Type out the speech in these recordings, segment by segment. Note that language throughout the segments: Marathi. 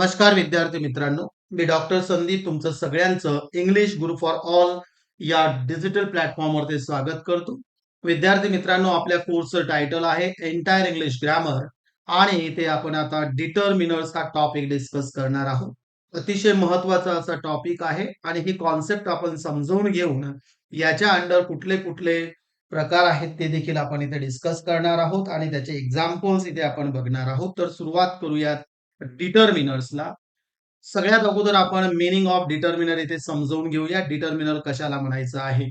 नमस्कार विद्यार्थी मित्रांनो. मी डॉक्टर संदीप तुमचं सगळ्यांचं इंग्लिश गुरु फॉर ऑल या डिजिटल प्लॅटफॉर्मवरती स्वागत करतो. विद्यार्थी मित्रांनो आपल्या कोर्सचं टायटल आहे एंटायर इंग्लिश ग्रामर आणि इथे आपण आता डिटर्मिनर्स हा टॉपिक डिस्कस करणार आहोत. अतिशय महत्त्वाचा असा टॉपिक आहे आणि ही कॉन्सेप्ट आपण समजून घेऊन याच्या अंडर कुठले कुठले प्रकार आहेत ते देखील आपण इथे डिस्कस करणार आहोत आणि त्याचे एक्झाम्पल्स इथे आपण बघणार आहोत. तर सुरुवात करूयात. डिटर्मिनर्सला सगळ्यात अगोदर आपण मिनिंग ऑफ डिटर्मिनर इथे समजवून घेऊया. डिटर्मिनर कशाला म्हणायचं आहे?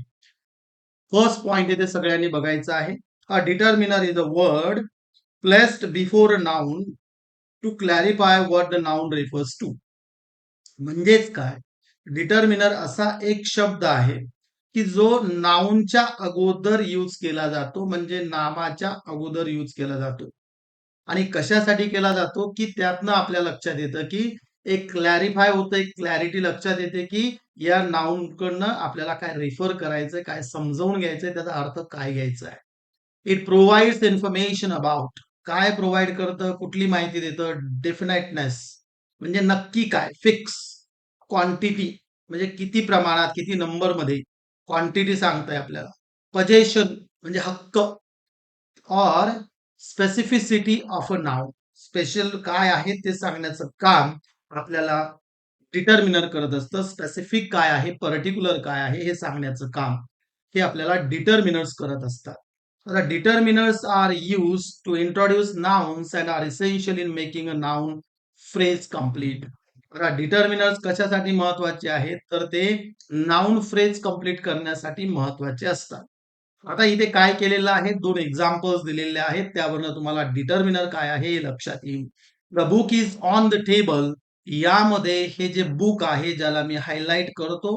फर्स्ट पॉइंट इथे सगळ्यांनी बघायचा आहे. हा determiner is a word placed before noun to clarify word the noun refers to म्हणजेच काय? डिटर्मिनर असा एक शब्द आहे की जो नाउनच्या अगोदर यूज केला जातो म्हणजे नामाच्या अगोदर यूज केला जातो. आणि कशासाठी केला जातो की त्यातनं आपल्या लक्षात येतं की एक क्लॅरिफाय होतं एक क्लॅरिटी लक्षात येते की या नाऊनकडनं आपल्याला काय रेफर करायचंय काय समजवून घ्यायचंय त्याचा अर्थ काय घ्यायचा आहे इट प्रोव्हाइड्स इन्फॉर्मेशन अबाउट काय प्रोव्हाइड करतं कुठली माहिती देतं डेफिनेटनेस म्हणजे नक्की काय? फिक्स क्वांटिटी म्हणजे किती प्रमाणात किती नंबरमध्ये क्वांटिटी सांगताय आपल्याला. पजेशन म्हणजे हक्क. ऑर स्पेसिफिसिटी ऑफ अ नाव स्पेशल काय आहे ते सांगण्याचं काम आपल्याला डिटर्मिनर करत असतं. स्पेसिफिक काय आहे पर्टिक्युलर काय आहे हे सांगण्याचं काम हे आपल्याला डिटर्मिनर्स करत असतात. आता determiners are use to introduce nouns and are essential in making a noun phrase complete आता डिटर्मिनर्स कशासाठी महत्त्वाचे आहेत? तर ते नाउन फ्रेज कंप्लीट करण्यासाठी महत्त्वाचे असतात. आता इथे काय केलेलं आहे? दोन एक्झाम्पल्स दिलेले आहेत. त्यावरनं तुम्हाला डिटर्मिनर काय आहे हे लक्षात येईल. The book is on the table यामध्ये हे जे बुक आहे ज्याला मी हायलाइट करतो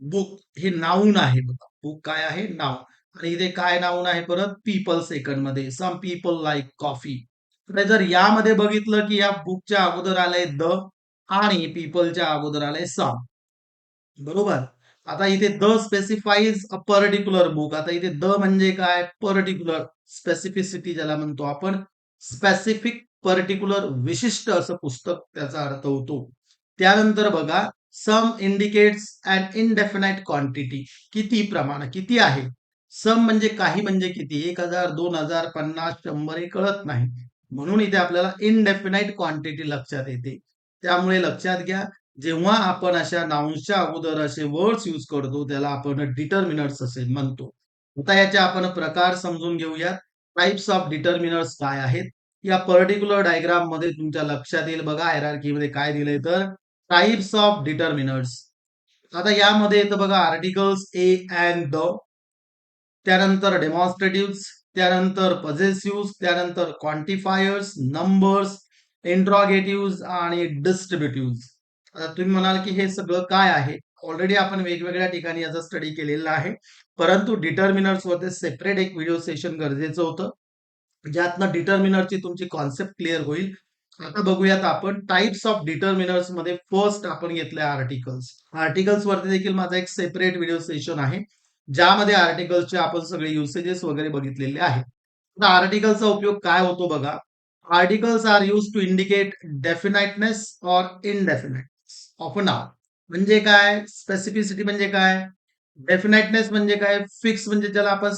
बुक हे नाऊन आहे बघा. बुक काय आहे? नाव आणि इथे काय नाऊन आहे परत? पीपल सेकंडमध्ये सम पीपल लाईक कॉफी जर यामध्ये बघितलं की या बुकच्या अगोदर आलंय द आणि पीपलच्या अगोदर आलंय सम बरोबर? आता इथे the specifies a particular book आता इथे द म्हणजे काय? पर्टिक्युलर स्पेसिफिसिटी ज्याला म्हणतो आपण स्पेसिफिक पर्टिक्युलर विशिष्ट असं पुस्तक त्याचा अर्थ होतो. त्यानंतर बघा some indicates and indefinite quantity किती प्रमाण किती आहे? सम म्हणजे काही म्हणजे किती? एक हजार दोन हजार पन्नास शंभर हे कळत नाही. म्हणून इथे आपल्याला इनडेफिनाइट क्वांटिटी लक्षात येते. त्यामुळे लक्षात घ्या जेव्हा आपण अशा नाउन्सच्या अगोदर असे वर्ड्स यूज करतो त्याला आपण डिटर्मिनर्स असे म्हणतो. आता याचे आपण प्रकार समजून घेऊयात. टाइप्स ऑफ डिटर्मिनर्स काय आहेत? या पर्टिक्युलर डायग्राममध्ये तुमच्या लक्षात येईल बघा हायरार्की मध्ये काय दिलंय तर टाइप्स ऑफ डिटर्मिनर्स आता यामध्ये येतं बघा आर्टिकल्स ए अँड द त्यानंतर डेमॉन्स्ट्रेटिव्ह त्यानंतर पजेसिव्ह त्यानंतर क्वांटिफायर्स नंबर्स इंट्रॉगेटिव्ह आणि डिस्ट्रीब्युटिव्ह तुम्ही म्हणाल की हे सगळं काय आहे? ऑलरेडी आपण वेगवेगळ्या ठिकाणी याचा स्टडी केलेला आहे. परंतु डिटर्मिनर्स वरती सेपरेट एक व्हिडिओ सेशन गरजेचं होतं. ज्यातनं डिटर्मिनरची तुमची कॉन्सेप्ट क्लिअर होईल. आता बघूयात आपण टाइप्स ऑफ डिटर्मिनर्समध्ये फर्स्ट आपण घेतले आर्टिकल्स आर्टिकल्स वरती देखील माझा एक सेपरेट व्हिडिओ सेशन आहे. ज्यामध्ये आर्टिकल्सचे आपण सगळे युसेजेस वगैरे बघितलेले आहेत. आर्टिकलचा उपयोग काय होतो बघा? Articles are use to indicate definiteness or indefinite of नाव म्हणजे काय? स्पेसिफिसिटी म्हणजे काय? डेफिनाइटनेस म्हणजे काय? फिक्स म्हणजे ज्याला आपण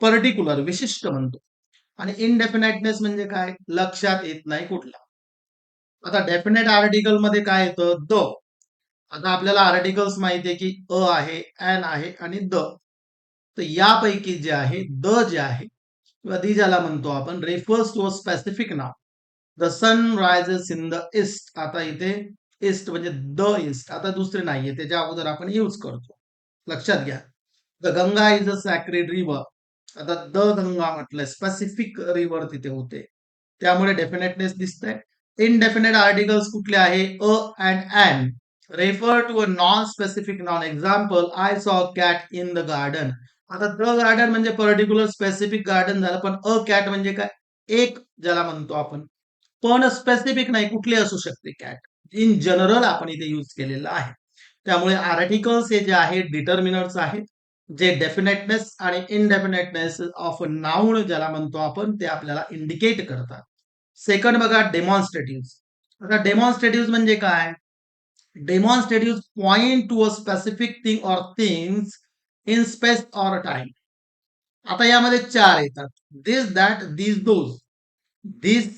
पर्टिक्युलर विशिष्ट म्हणतो. आणि इनडेफिनाइटनेस म्हणजे काय? लक्षात येत नाही कुठला. आता डेफिनेट आर्टिकलमध्ये काय येतं? द. आता आपल्याला आर्टिकल्स माहिती आहे की अ आहे एन आहे आणि द. तर यापैकी जे आहे द जे आहे किंवा दी ज्याला म्हणतो आपण refers to a specific now the sun rises in the east आता इथे इस्ट म्हणजे द इस्ट. आता दुसरे नाहीये त्याच्या अगोदर आपण यूज करतो. लक्षात घ्या. The Ganga is a sacred river आता द गंगा म्हटलं स्पेसिफिक रिव्हर तिथे होते. त्यामुळे डेफिनेटनेस दिसतंय. इनडेफिनेट आर्टिकल्स कुठले आहे? A and and refer to a non specific non example I saw cat in the garden आता द गार्डन म्हणजे पर्टिक्युलर स्पेसिफिक गार्डन झालं पण अ कॅट म्हणजे काय? एक ज्याला म्हणतो आपण. पण स्पेसिफिक नाही कुठली असू शकते कॅट इन जनरल आपण इथे यूज केलेलं आहे. त्यामुळे आर्टिकल्स हे जे आहेत डिटर्मिनर्स आहेत जे डेफिनेटनेस आणि इनडेफिनेटनेस ऑफ नाऊन ज्याला म्हणतो आपण ते आपल्याला इंडिकेट करतात. सेकंड बघा डेमॉन्स्ट्रेटिव्ह आता डेमॉन्स्ट्रेटिव्ह म्हणजे काय? Demonstrative point to a specific thing or things in space or time आता यामध्ये चार येतात. दिस दॅट दिस दोज दिस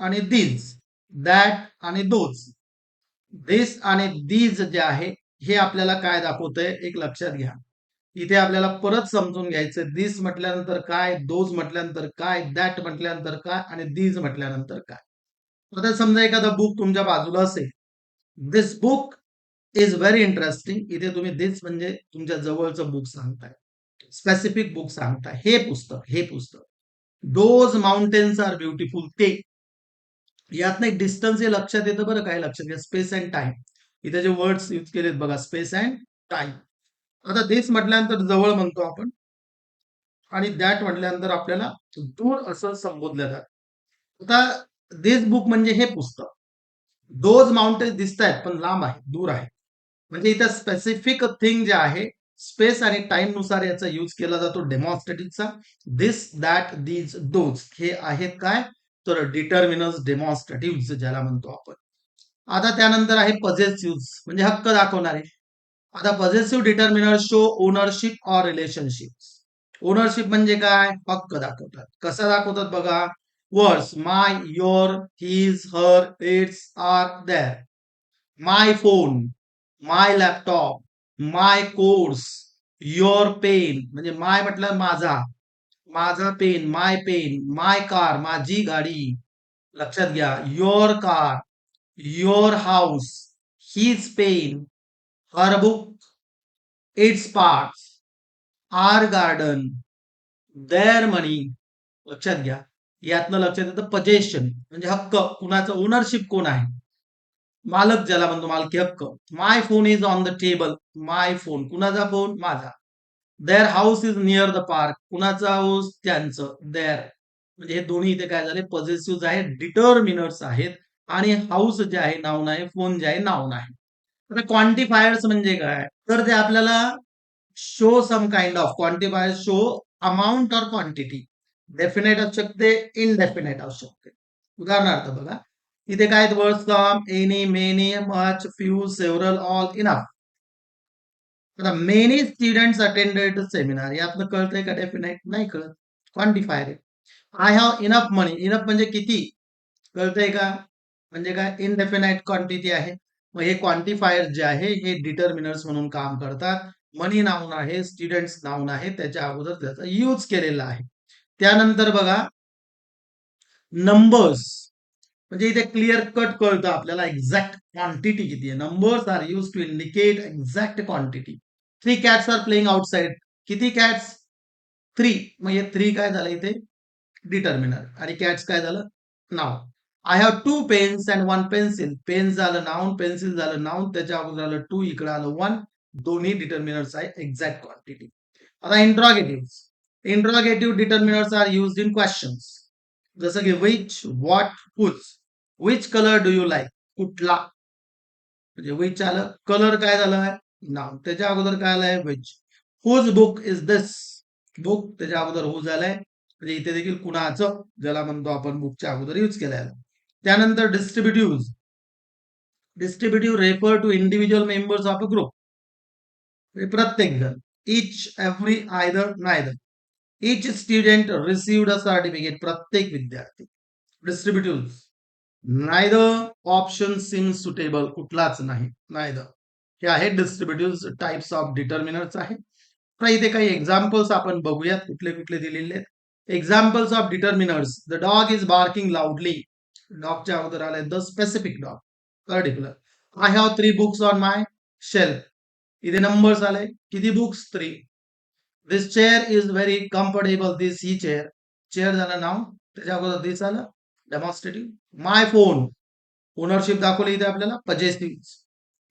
आणि दिस दॅट आणि दोज दिस आणि दीज जे आहे हे आपल्याला काय दाखवतंय? एक लक्षात घ्या. इथे आपल्याला परत समजून घ्यायचं दिस म्हटल्यानंतर काय? दोज म्हटल्यानंतर काय? दॅट म्हटल्यानंतर काय? आणि दीज म्हटल्यानंतर काय? आता समजा एखादा बुक तुमच्या बाजूला असेल. This book is very interesting इथे तुम्ही दिस म्हणजे तुमच्या जवळचं बुक सांगताय. स्पेसिफिक बुक सांगताय. हे पुस्तक हे पुस्तक. डोज माउंटेन्स आर ब्युटिफुल ते. यातनं एक डिस्टन्स हे लक्षात येतं बरं काय लक्षात घ्या. स्पेस अँड टाइम इथे जे वर्ड्स यूज केलेत बघा स्पेस अँड टाइम आता तेच म्हटल्यानंतर जवळ म्हणतो आपण. आणि दॅट म्हटल्यानंतर आपल्याला दूर असं संबोधलं जात. आता दिस बुक म्हणजे हे पुस्तक. दोज माउंटेन दिसत आहेत पण लांब आहे दूर आहे. म्हणजे इथं स्पेसिफिक थिंग जे आहे स्पेस आणि टाइमनुसार याचा यूज केला जातो डेमॉन्स्ट्रेटिव्हचा दिस दॅट दीज दोज हे आहेत काय? तर डिटर्मिनस डेमॉन्स्ट्रेटिव्ह ज्याला म्हणतो आपण. आता त्यानंतर आहे पझेसिव्ह म्हणजे हक्क दाखवणारे. आता possessive determiner show ownership or relationship ownership म्हणजे काय? हक्क दाखवतात. कसा दाखवतात बघा? Words my your his her its our their my phone my laptop my course your pen म्हणजे माय म्हटलं माझा. माझा pen my pen my car माझी गाडी. लक्षात घ्या your car your house his pen her book its part our garden their money लक्षात घ्या यातनं लक्षात येतं पजेशन म्हणजे हक्क. कुणाचं ओनरशिप कोण आहे? मालक ज्याला म्हणतो मालकी हक्क. My phone is on the table my phone कुणाचा फोन माझा. Their house is near the park कुणाचा हाऊस त्यांचं. देअर म्हणजे हे दोन्ही इथे काय झाले? पॉझिटिव्ह आहेत डिटर्मिनर्स आहेत आणि हाऊस जे आहे नाऊन आहे फोन जे आहे नाऊन आहे आता क्वांटिफायर्स म्हणजे काय? तर ते आपल्याला show some kind of quantifier show amount or quantity definite असू शकते इनडेफिनेट असू शकते. उदाहरणार्थ बघा इथे काय words some any many much few several all enough आता मेनी स्टुडंट अटेंडेड सेमिनार यातनं कळतंय का डेफिनेट नाही कळत. क्वांटिफायर आहे I have enough money enough म्हणजे किती? कळतंय का? म्हणजे काय? इनडेफिनाइट क्वांटिटी आहे. मग हे क्वांटिफायर जे आहे हे डिटर्मिनर्स म्हणून काम करतात. मनी नाऊन आहे स्टुडंट्स नाऊन आहे त्याच्या अगोदर त्याचा यूज केलेला आहे. त्यानंतर बघा नंबर्स म्हणजे इथे क्लिअर कट कळतं आपल्याला एक्झॅक्ट क्वांटिटी किती आहे. Numbers are use to indicate exact quantity three cats are playing outside किती कॅट्स थ्री म्हणजे थ्री काय झालं इथे? डिटर्मिनर आणि कॅट्स काय झालं? नाव I have two pens and one pencil pen झालं नाऊन पेन्सिल झालं नाऊन त्याच्या अगोदर आलं टू इकडे आलं वन दोन्ही डिटर्मिनर्स आहे एक्झॅक्ट क्वांटिटी आता interrogative interrogative determiners are use in questions जसं की which what whose which colour do you like कुठला? म्हणजे विच आलं? कलर काय झालं? नाव. त्याच्या अगोदर काय आलंय? Veg whose book is this book त्याच्या अगोदर हु झालाय म्हणजे इथे देखील कुणाचं? ज्याला म्हणतो आपण बुकच्या अगोदर यूज केलेलं. त्यानंतर distributive distributive refer to individual members of a group प्रत्येक जण. Each every either neither each student received a certificate प्रत्येक विद्यार्थी. Distributive neither option seem suitable कुठलाच नाही. नायदर हे आहे डिस्ट्रीब्युटिव्ह टाइप्स ऑफ डिटर्मिनर्स आहे तर इथे काही एक्झाम्पल्स आपण बघूयात कुठले कुठले दिलेले आहेत. Examples of determiners the dog is barking loudly डॉगच्या अगोदर आलंय the specific dog particular I have three books on my shelf इथे नंबर्स आले किती books three this chair is very comfortable this he chair chair झालं नाव त्याच्या अगोदर दिस आलं. डेमॉन्स्ट्रेटिव्ह माय फोन ओनरशिप दाखवली इथे आपल्याला. पजेसिव्ह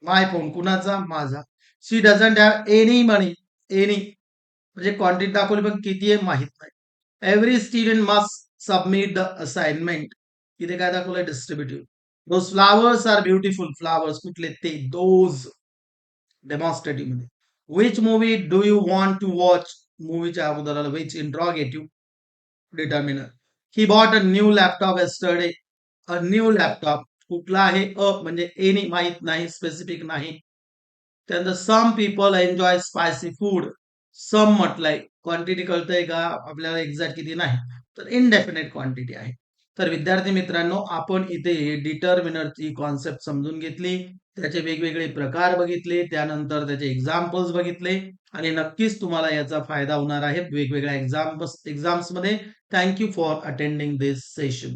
माय फोन कुणाचा? माझा. She doesn't have any money any म्हणजे क्वांटिटी दाखवली पण किती आहे माहीत नाही. Every student must submit the assignment इथे काय दाखवलंय? Distributive those flowers are beautiful flowers कुठले? ते those डेमॉन्स्ट्रेटिव्हमध्ये. Which movie do you want to watch मूवीच्या अगोदर which interrogative determiner he bought a new laptop yesterday a new laptop कुठला आहे? अ म्हणजे एनी माहीत नाही स्पेसिफिक नाही. त्यानंतर some people enjoy spicy food some म्हटलंय. क्वांटिटी कळतंय का? आपल्याला एक्झॅक्ट किती नाही. तर इनडेफिनेट क्वांटिटी आहे. तर विद्यार्थी मित्रांनो आपण इथे डिटर्मिनरची कॉन्सेप्ट समजून घेतली. त्याचे वेगवेगळे प्रकार बघितले. त्यानंतर त्याचे एक्झाम्पल्स बघितले. आणि नक्कीच तुम्हाला याचा फायदा होणार आहे वेगवेगळ्या examples एक्झाम्समध्ये thank you for attending this session